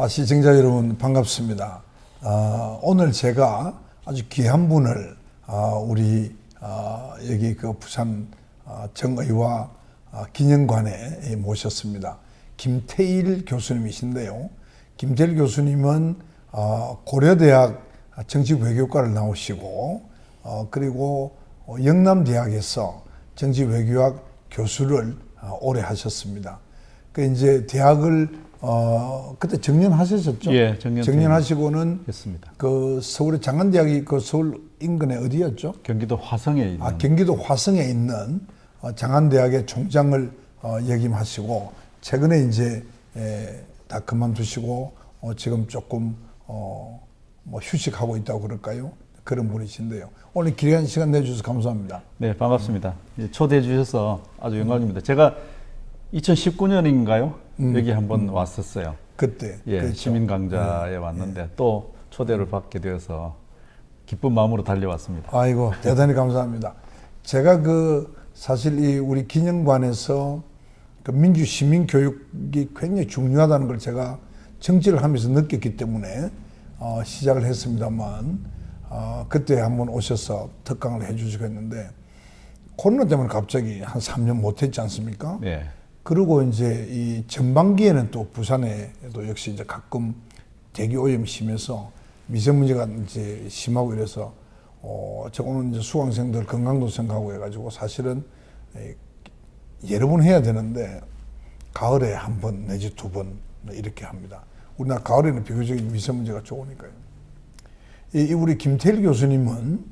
아, 시청자 여러분 반갑습니다. 아, 오늘 제가 아주 귀한 분을 아, 우리 아, 여기 그 부산 아, 정의와 아, 기념관에 모셨습니다. 김태일 교수님이신데요. 김태일 교수님은 아, 고려대학 정치 외교과를 나오시고 어, 그리고 어, 영남대학에서 정치 외교학 교수를 아, 오래 하셨습니다. 그 이제 대학을 어 그때 정년하셨었죠? 예, 정년 정년하시고는 했습니다. 그 서울의 장안대학이 그 서울 인근에 어디였죠? 경기도 화성에 있는 아 경기도 화성에 있는 어, 장안대학의 총장을 어, 역임하시고 최근에 이제 에, 다 그만두시고 어, 지금 조금 어, 뭐 휴식하고 있다고 그럴까요? 그런 분이신데요. 오늘 귀한 시간 내주셔서 감사합니다. 네 반갑습니다. 예, 초대해 주셔서 아주 영광입니다. 제가 2019년인가요? 여기 한번 왔었어요. 그때 예, 그렇죠. 시민 강좌에 왔는데 또 초대를 받게 되어서 기쁜 마음으로 달려왔습니다. 아이고 대단히 감사합니다. 제가 그 사실 이 우리 기념관에서 그 민주 시민 교육이 굉장히 중요하다는 걸 제가 정치를 하면서 느꼈기 때문에 어, 시작을 했습니다만 어, 그때 한번 오셔서 특강을 해주시고 했는데 코로나 때문에 갑자기 한 3년 못했지 않습니까? 네. 그리고 이제 이 전반기에는 또 부산에도 역시 이제 가끔 대기 오염이 심해서 미세먼지가 이제 심하고 이래서 어, 저 오늘 이제 수강생들 건강도 생각하고 해가지고 사실은 에, 여러 번 해야 되는데 가을에 한 번 내지 두 번 이렇게 합니다. 우리나라 가을에는 비교적 미세먼지가 좋으니까요. 이, 이 우리 김태일 교수님은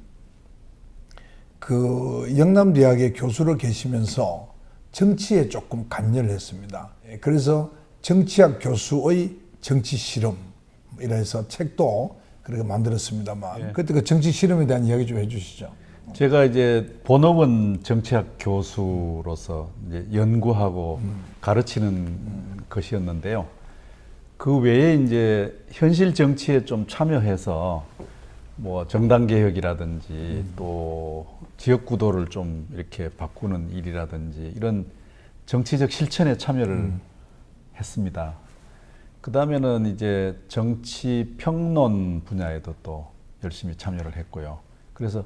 그 영남대학의 교수로 계시면서 정치에 조금 관여를 했습니다. 예, 그래서 정치학 교수의 정치 실험 이라 해서 책도 그렇게 만들었습니다만 예. 그때 그 정치 실험에 대한 이야기 좀 해주시죠. 제가 이제 본업은 정치학 교수로서 이제 연구하고 가르치는 것이었는데요. 그 외에 이제 현실 정치에 좀 참여해서 뭐 정당 개혁이라든지 또 지역 구도를 좀 이렇게 바꾸는 일이라든지 이런 정치적 실천에 참여를 했습니다. 그 다음에는 이제 정치 평론 분야에도 또 열심히 참여를 했고요. 그래서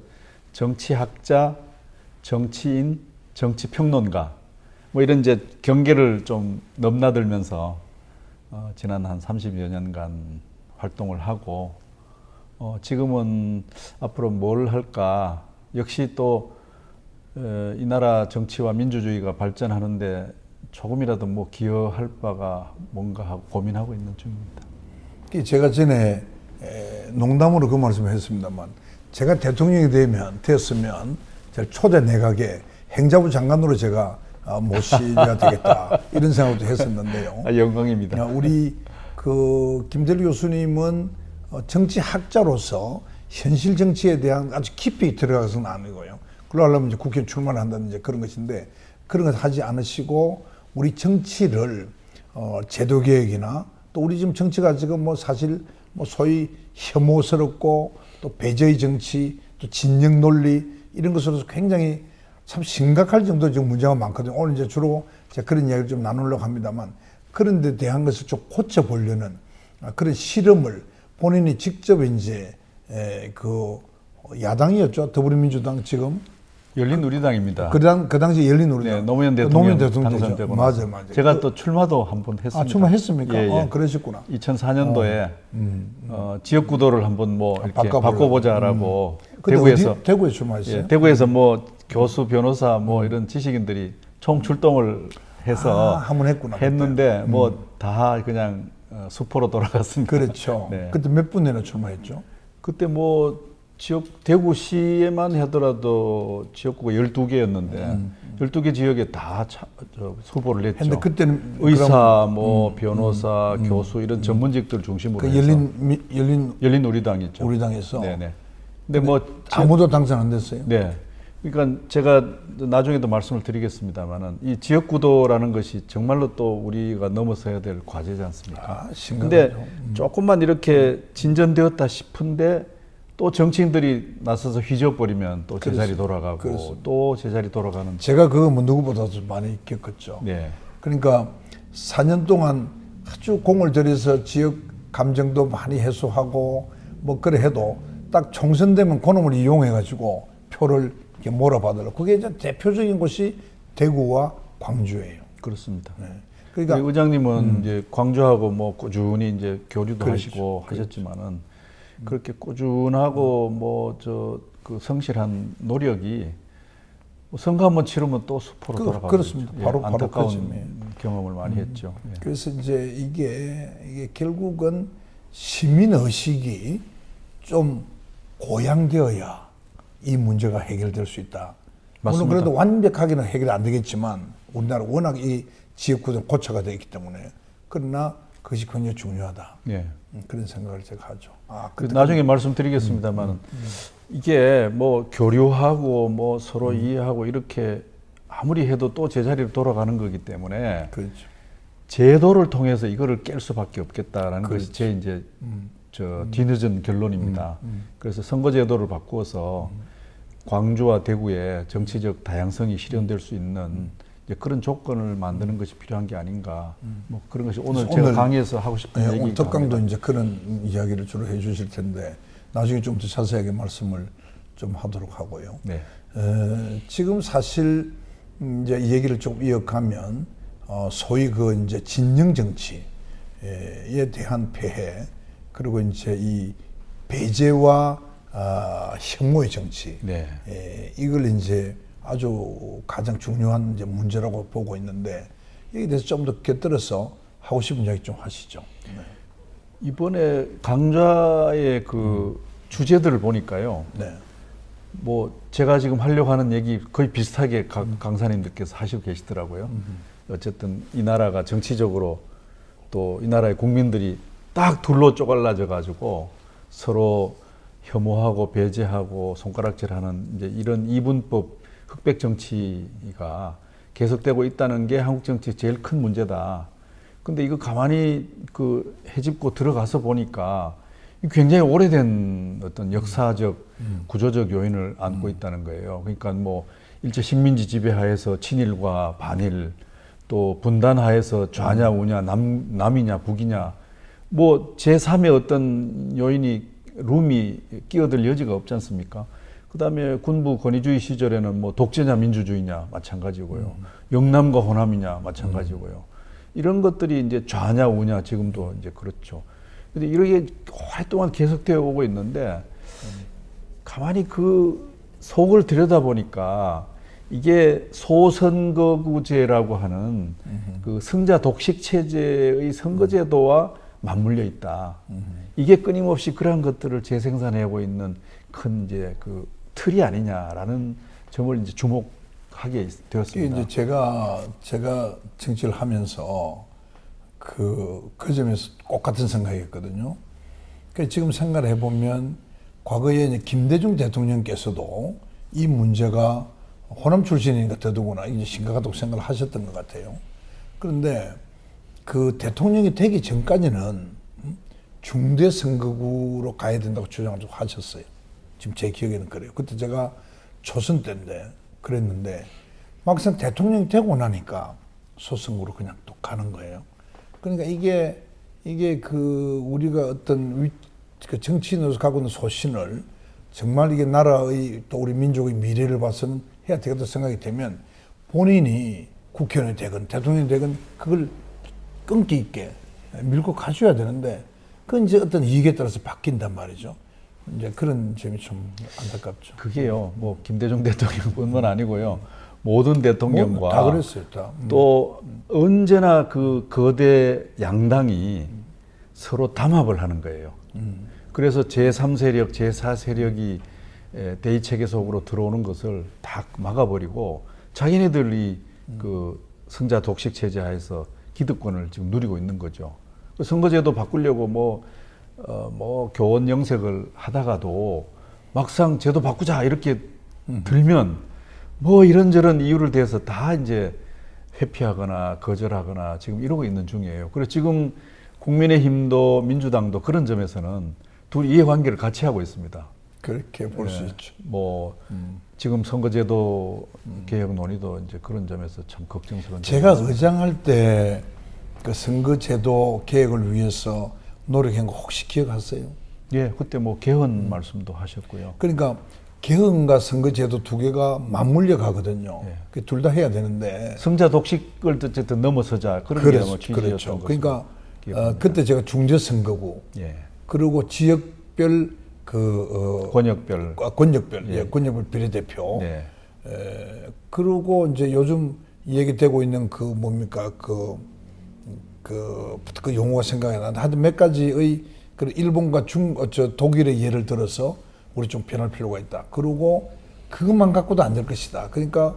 정치학자, 정치인, 정치 평론가 뭐 이런 이제 경계를 좀 넘나들면서 어, 지난 한 30여 년간 활동을 하고 어, 지금은 앞으로 뭘 할까 역시 또 에, 이 나라 정치와 민주주의가 발전하는데 조금이라도 뭐 기여할 바가 뭔가 하고 고민하고 있는 중입니다. 그 제가 전에 에, 농담으로 그 말씀을 했습니다만 제가 대통령이 되면 되었으면 제가 초대 내각에 행자부 장관으로 제가 아, 모시가 되겠다 이런 생각도 했었는데요. 아, 영광입니다. 야, 우리 그 김대리 교수님은 어, 정치학자로서 현실 정치에 대한 아주 깊이 들어가서는 아니고요. 그러려면 이제 국회 이제 그런 것인데 그런 것 하지 않으시고 우리 정치를 어, 제도 개혁이나 또 우리 지금 정치가 지금 뭐 사실 뭐 소위 혐오스럽고 또 배제의 정치 또 진영 논리 이런 것으로서 굉장히 참 심각할 정도 지금 문제가 많거든요. 오늘 이제 주로 제가 그런 이야기를 좀 나누려고 합니다만 그런 데 대한 것을 좀 고쳐보려는 아, 그런 실험을 본인이 직접 이제 에, 그 야당이었죠. 더불어민주당 지금 열린 우리당입니다. 그, 당, 그 당시 열린우리당 네, 노무현 대통령, 대통령 되죠. 당선되고 맞아요. 맞아요. 제가 그- 또 출마도 한 번 했습니다. 아, 출마했습니까? 예, 예. 어, 그러셨구나. 2004년도에 어, 지역 구도를 한번 뭐 이렇게 바꿔보려고. 바꿔보자라고 근데 대구에서 어디, 대구에 출마했어요? 예, 대구에서 뭐 교수, 변호사 뭐 이런 지식인들이 총 출동을 해서 아, 한번 했구나. 했는데 뭐다 그냥 어, 수포로 돌아갔습니다. 그렇죠. 네. 그때 몇 분이나 출마했죠? 그때 뭐 지역 대구시에만 하더라도 지역구가 12개였는데 12개 지역에 다 차, 저, 후보를 냈죠. 근데 그때는 의사, 뭐 변호사, 교수 이런 전문직들 중심으로 그 해서 열린 미- 열린 열린 우리당이죠. 우리당에서 네네. 근데 뭐 아무도 당선 안 됐어요. 네. 그러니까 제가 나중에도 말씀을 드리겠습니다만은 이 지역 구도라는 것이 정말로 또 우리가 넘어서야 될 과제지 않습니까? 아. 근데 조금만 이렇게 진전되었다 싶은데 또 정치인들이 나서서 휘저어버리면 또 제자리 그렇습니다. 돌아가고 그렇습니다. 또 제자리 돌아가는 제가 그거 뭐 누구보다도 많이 겪었죠. 네. 그러니까 4년 동안 아주 공을 들여서 지역 감정도 많이 해소하고 뭐 그래 해도 딱 총선되면 그놈을 이용해 가지고 표를 이렇게 몰아받으려 그게 이제 대표적인 곳이 대구와 광주예요. 그렇습니다. 네. 그러니까 의장님은 이제 광주하고 뭐 꾸준히 이제 교류도 그렇죠. 하시고 하셨지만은 그렇게 꾸준하고 뭐 저 그 성실한 노력이 뭐 선거 한번 치르면 또 수포로 그- 돌아가고 그렇습니다. 바로- 바로 안타까운 그쯤이에요. 경험을 많이 했죠. 예. 그래서 이제 이게 이게 결국은 시민 의식이 좀 고양되어야 이 문제가 해결될 수 있다. 물론 맞습니다. 그래도 완벽하게는 해결 안 되겠지만 우리나라 워낙 이 지역 구조 고쳐가 되어 있기 때문에 그러나 그것이 굉장히 중요하다. 예. 음, 그런 생각을 제가 하죠. 아, 그 그때 나중에 말씀드리겠습니다만은 이게 뭐 교류하고 뭐 서로 이해하고 이렇게 아무리 해도 또 제자리로 돌아가는 거기 때문에 그렇죠. 제도를 통해서 이거를 깰 수밖에 없겠다라는 그렇죠. 것이 제 이제 음. 저 뒤늦은 결론입니다. 그래서 선거제도를 바꾸어서 광주와 대구에 정치적 다양성이 실현될 수 있는 이제 그런 조건을 만드는 것이 필요한 게 아닌가. 뭐 그런 것이 오늘 제가 오늘- 강의에서 하고 싶은 네, 얘기가 오늘 특강도 이제 그런 이야기를 주로 해주실 텐데 나중에 좀 더 자세하게 말씀을 좀 하도록 하고요. 네. 에, 지금 사실 음, 이제 이 얘기를 좀 이어가면 어, 소위 그 이제 진영 정치에 대한 폐해 그리고 이제 이 배제와 아, 혐오의 정치 네. 에, 이걸 이제 아주 가장 중요한 이제 문제라고 보고 있는데 여기에 대해서 좀 더 곁들여서 하고 싶은 이야기 좀 하시죠. 네. 이번에 강좌의 그 주제들을 보니까요. 네. 뭐 제가 지금 하려고 하는 얘기 거의 비슷하게 강, 강사님들께서 하시고 계시더라고요. 어쨌든 이 나라가 정치적으로 또 이 나라의 국민들이 딱 둘로 쪼갈라져 가지고 서로 혐오하고 배제하고 손가락질하는 이제 이런 이분법 흑백 정치가 계속되고 있다는 게 한국 정치의 제일 큰 문제다. 근데 이거 가만히 그 해집고 들어가서 보니까 이 굉장히 오래된 어떤 역사적 구조적 요인을 안고 있다는 거예요. 그러니까 뭐 일제 식민지 지배하에서 친일과 반일 또 분단하에서 좌냐 우냐 남 남이냐 북이냐 뭐 제3의 어떤 요인이 룸이 끼어들 여지가 없지 않습니까? 그다음에 군부 권위주의 시절에는 뭐 독재냐 민주주의냐 마찬가지고요. 영남과 호남이냐 마찬가지고요. 이런 것들이 이제 좌냐 우냐 지금도 이제 그렇죠. 근데 이렇게 오랫동안 계속되어 오고 있는데 가만히 그 속을 들여다 보니까 이게 소선거구제라고 하는 그 승자 독식 체제의 선거제도와 맞물려 있다. 이게 끊임없이 그러한 것들을 재생산하고 있는 큰 이제 그 틀이 아니냐라는 점을 이제 주목하게 되었습니다. 이제 제가 제가 정치를 하면서 그, 그 점에서 꼭 같은 생각이었거든요. 그 지금 생각을 해보면 과거에 김대중 대통령께서도 이 문제가 호남 출신이니까 더더구나 이제 심각하다고 생각을 하셨던 것 같아요. 그런데 그 대통령이 되기 전까지는 음, 중대 선거구로 가야 된다고 주장을 좀 하셨어요. 지금 제 기억에는 그래요. 그때 제가 초선 때인데 그랬는데 막상 대통령이 되고 나니까 소선구로 그냥 또 가는 거예요. 그러니까 이게 이게 그 우리가 어떤 위, 그 정치인으로서 갖고 있는 소신을 정말 이게 나라의 또 우리 민족의 미래를 봐서는 해야 되겠다 생각이 되면 본인이 국회의원이 되건 대통령이 되건 그걸 끈기 있게 밀고 가셔야 되는데 그건 이제 어떤 이익에 따라서 바뀐단 말이죠. 이제 그런 점이 좀 안타깝죠. 그게요. 뭐 김대중 대통령뿐만 아니고요. 모든 대통령과 뭐, 다 그랬어요, 다. 음. 또 언제나 그 거대 양당이 서로 담합을 하는 거예요. 그래서 제3세력, 제4세력이 대의 체계 속으로 들어오는 것을 다 막아버리고 자기네들이 그 승자 독식 체제 하에서 기득권을 지금 누리고 있는 거죠. 그 선거제도 바꾸려고 뭐, 어, 뭐 교원 영색을 하다가도 막상 제도 바꾸자 이렇게 들면 뭐 이런저런 이유를 대해서 다 이제 회피하거나 거절하거나 지금 이러고 있는 중이에요. 그래서 지금 국민의힘도 민주당도 그런 점에서는 둘 이해관계를 같이 하고 있습니다. 그렇게 볼수 예, 있죠. 뭐 지금 선거제도 개혁 논의도 이제 그런 점에서 참 걱정스러운. 제가 의장할 때 그 선거제도 개혁을 위해서 노력한 거 혹시 기억하세요? 예, 그때 뭐 개헌 말씀도 하셨고요. 그러니까 개헌과 선거제도 두 개가 맞물려 가거든요. 예. 둘다 해야 되는데 성자 독식을 어쨌든 넘어서자 그런 게 그렇죠. 뭐 취지였던 그렇죠. 그러니까 어. 그때 제가 중재 선거고 예, 그리고 지역별 그 어, 권역별. 아, 권역별 예. 권역별 비례대표 네. 에, 그리고 이제 요즘 얘기되고 있는 그 뭡니까 그, 그, 그 용어가 생각이 나는데 하여튼 몇 가지의 그 일본과 중, 어, 저 독일의 예를 들어서 우리 좀 변할 필요가 있다. 그리고 그것만 갖고도 안 될 것이다. 그러니까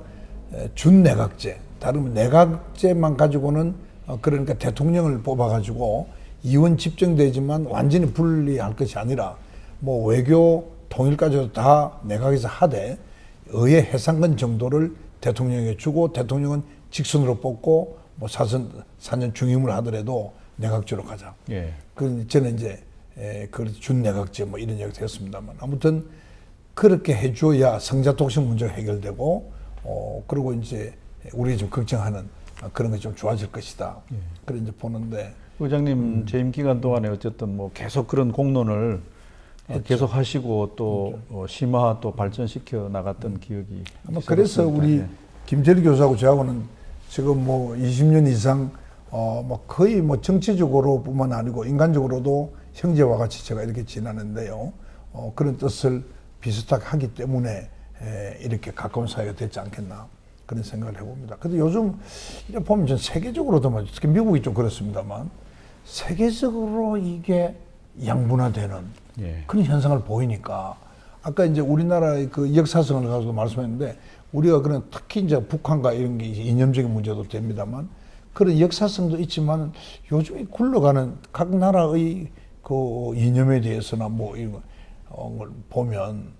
에, 준내각제, 다른 내각제만 가지고는 어, 그러니까 대통령을 뽑아가지고 이원 집정되지만 완전히 분리할 것이 아니라 뭐 외교 통일까지도 다 내각에서 하되 의회 해상권 정도를 대통령에게 주고 대통령은 직선으로 뽑고 뭐 사선 사년 중임을 하더라도 내각제로 가자. 예. 그 저는 이제 에, 그 준 내각제 뭐 이런 얘기가 되었습니다만 아무튼 그렇게 해줘야 성자 독식 문제가 해결되고 어 그리고 이제 우리가 좀 걱정하는 그런 게 좀 좋아질 것이다. 그래 이제 보는데 의장님 음. 재임 기간 동안에 어쨌든 뭐 계속 그런 공론을 어, 계속 하시고 또 어, 심화 또 발전시켜 나갔던 기억이 아마 그래서 있었습니다. 우리 예. 김재리 교수하고 저하고는 지금 뭐 20년 이상 어 뭐 거의 뭐 정치적으로뿐만 아니고 인간적으로도 형제와 같이 제가 이렇게 지나는데요. 어 그런 뜻을 비슷하게 하기 때문에 에, 이렇게 가까운 사이가 됐지 않겠나 그런 생각을 해봅니다. 근데 요즘 이제 보면 전 세계적으로도 뭐 특히 미국이 좀 그렇습니다만 세계적으로 이게 양분화되는 예. 그런 현상을 보이니까 아까 이제 우리나라의 그 역사성을 가지고 말씀했는데 우리가 그런 특히 이제 북한과 이런 게 이념적인 문제도 됩니다만 그런 역사성도 있지만 요즘에 굴러가는 각 나라의 그 이념에 대해서나 뭐 이런 어, 걸 보면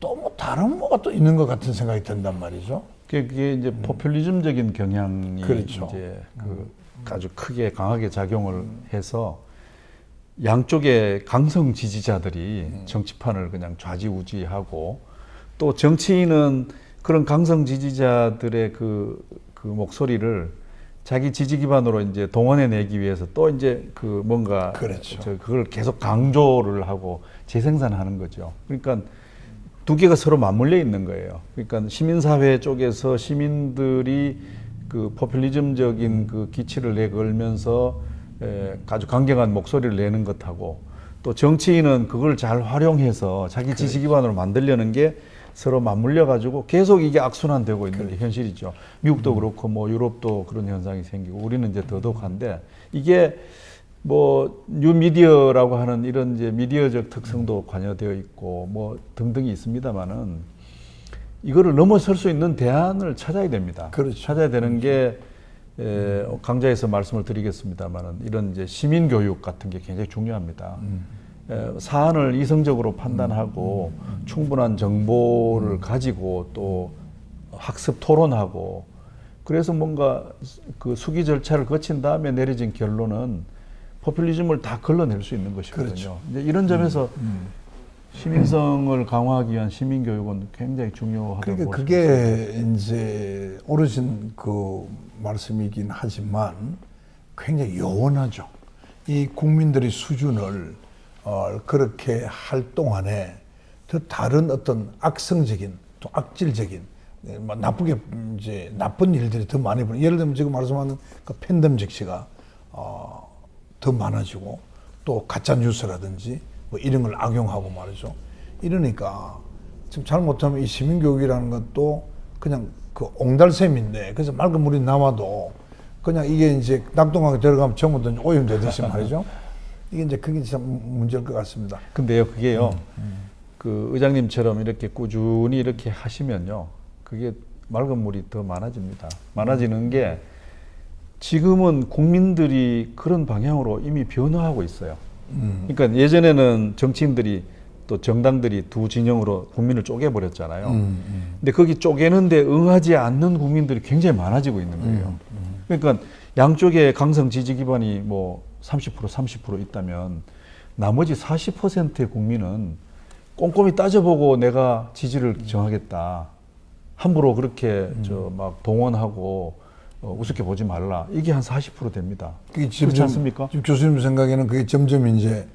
또 뭐 다른 뭐가 또 있는 것 같은 생각이 든단 말이죠. 그게, 이제 포퓰리즘적인 경향이 음. 그렇죠. 이제 그 아주 크게 강하게 작용을 해서 양쪽의 강성 지지자들이 음. 정치판을 그냥 좌지우지하고 또 정치인은 그런 강성 지지자들의 그, 그 목소리를 자기 지지 기반으로 이제 동원해 내기 위해서 또 이제 그 뭔가 그렇죠. 저 그걸 계속 강조를 하고 재생산하는 거죠. 그러니까 두 개가 서로 맞물려 있는 거예요. 그러니까 시민사회 쪽에서 시민들이 그 포퓰리즘적인 그 기치를 내걸면서 에, 아주 강경한 목소리를 내는 것하고 또 정치인은 그걸 잘 활용해서 자기 지지 기반으로 만들려는 게 서로 맞물려 가지고 계속 이게 악순환되고 있는 게 현실이죠. 미국도 그렇고 뭐 유럽도 그런 현상이 생기고 우리는 이제 더더욱한데 이게 뭐 뉴미디어라고 하는 이런 이제 미디어적 특성도 관여되어 있고 뭐 등등이 있습니다만은 이거를 넘어설 수 있는 대안을 찾아야 됩니다. 그렇죠. 찾아야 되는 게 에, 강좌에서 말씀을 드리겠습니다만은 이런 이제 시민 교육 같은 게 굉장히 중요합니다. 에, 사안을 이성적으로 판단하고 충분한 정보를 가지고 또 학습 토론하고 그래서 뭔가 그 수기 절차를 거친 다음에 내려진 결론은 포퓰리즘을 다 걸러낼 수 있는 것이거든요. 그렇죠. 이제 이런 점에서 시민성을 강화하기 위한 시민 교육은 굉장히 중요하다고 그러니까 그게 이제 오르신 그 말씀이긴 하지만 굉장히 요원하죠. 이 국민들의 수준을 어, 그렇게 할 동안에 더 다른 어떤 악성적인 또 악질적인 예, 뭐 나쁘게 이제 나쁜 일들이 더 많이 벌어. 예를 들면 지금 말씀하는 그 팬덤 적시가 어, 더 많아지고 또 가짜 뉴스라든지 뭐 이런 걸 악용하고 말이죠. 이러니까 지금 잘못하면 이 시민교육이라는 것도 그냥 그 옹달샘인데 그래서 맑은 물이 나와도 그냥 이게 이제 낙동강에 들어가면 전부 다 오염되듯이 말이죠. 이게 이제 그게 참 문제일 것 같습니다. 근데요, 그게요, 그 의장님처럼 이렇게 꾸준히 이렇게 하시면요, 그게 맑은 물이 더 많아집니다. 많아지는 게 지금은 국민들이 그런 방향으로 이미 변화하고 있어요. 그러니까 예전에는 정치인들이 또 정당들이 두 진영으로 국민을 쪼개버렸잖아요. 근데 거기 쪼개는데 응하지 않는 국민들이 굉장히 많아지고 있는 거예요. 그러니까 양쪽에 강성 지지 기반이 뭐 30% 30% 있다면 나머지 40%의 국민은 꼼꼼히 따져보고 내가 지지를 정하겠다. 함부로 그렇게 저막 동원하고 어, 우습게 보지 말라. 이게 한 40% 됩니다. 그게 그렇지 점점- 않습니까? 지금 교수님 생각에는 그게 점점 이제,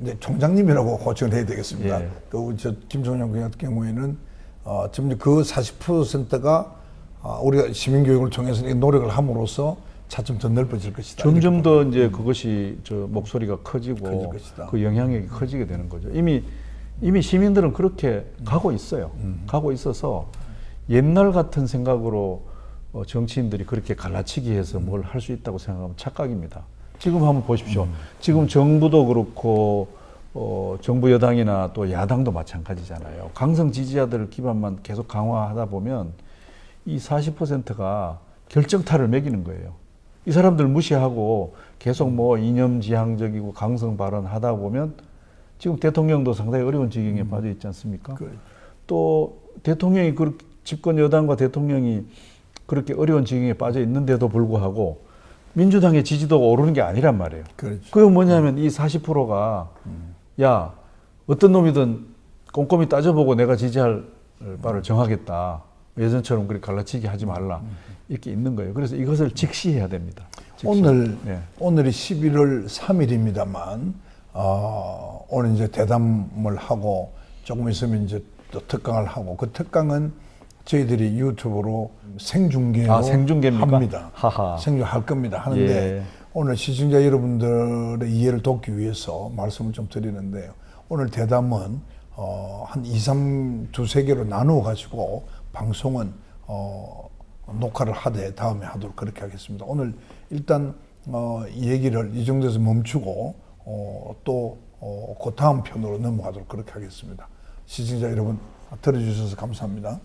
이제 총장님이라고 호칭을 해야 되겠습니다. 예. 그저 김종영 같은 경우에는 어, 점점 그 40%가 아, 우리가 시민 교육을 통해서 이 노력을 함으로써 차츰 더 넓어질 것이다. 점점 더 이제 그것이 저 목소리가 커지고 것이다. 그 영향력이 커지게 되는 거죠. 이미 이미 시민들은 그렇게 가고 있어요. 음. 가고 있어서 옛날 같은 생각으로 어, 정치인들이 그렇게 갈라치기 해서 뭘 할 수 있다고 생각하면 착각입니다. 지금 한번 보십시오. 음. 지금 정부도 그렇고 어, 정부 여당이나 또 야당도 마찬가지잖아요. 강성 지지자들 기반만 계속 강화하다 보면 이 40%가 결정타를 매기는 거예요. 이 사람들 무시하고 계속 뭐 이념지향적이고 강성 발언 하다 보면 지금 대통령도 상당히 어려운 지경에 빠져 있지 않습니까? 그- 또 대통령이 그 집권 여당과 대통령이 그렇게 어려운 지경에 빠져 있는데도 불구하고 민주당의 지지도가 오르는 게 아니란 말이에요. 그렇죠. 그게 뭐냐면 이 40%가 야 어떤 놈이든 꼼꼼히 따져보고 내가 지지할 바를 정하겠다. 예전처럼 그렇게 갈라치기 하지 말라 이렇게 있는 거예요. 그래서 이것을 직시해야 됩니다. 직시. 오늘 네. 오늘이 11월 3일입니다만 어, 오늘 이제 대담을 하고 조금 있으면 이제 또 특강을 하고 그 특강은 저희들이 유튜브로 생중계로 아, 생중계입니까? 합니다. 하하. 생중할 겁니다. 하는데 예. 오늘 시청자 여러분들의 이해를 돕기 위해서 말씀을 좀 드리는데요. 오늘 대담은 어, 한 2, 3, 두세 개로 나누어 가지고 방송은 어, 녹화를 하되 다음에 하도록 그렇게 하겠습니다. 오늘 일단 어, 이 얘기를 이 정도에서 멈추고 어, 또 어, 그 다음 편으로 넘어가도록 그렇게 하겠습니다. 시청자 여러분 들어주셔서 감사합니다.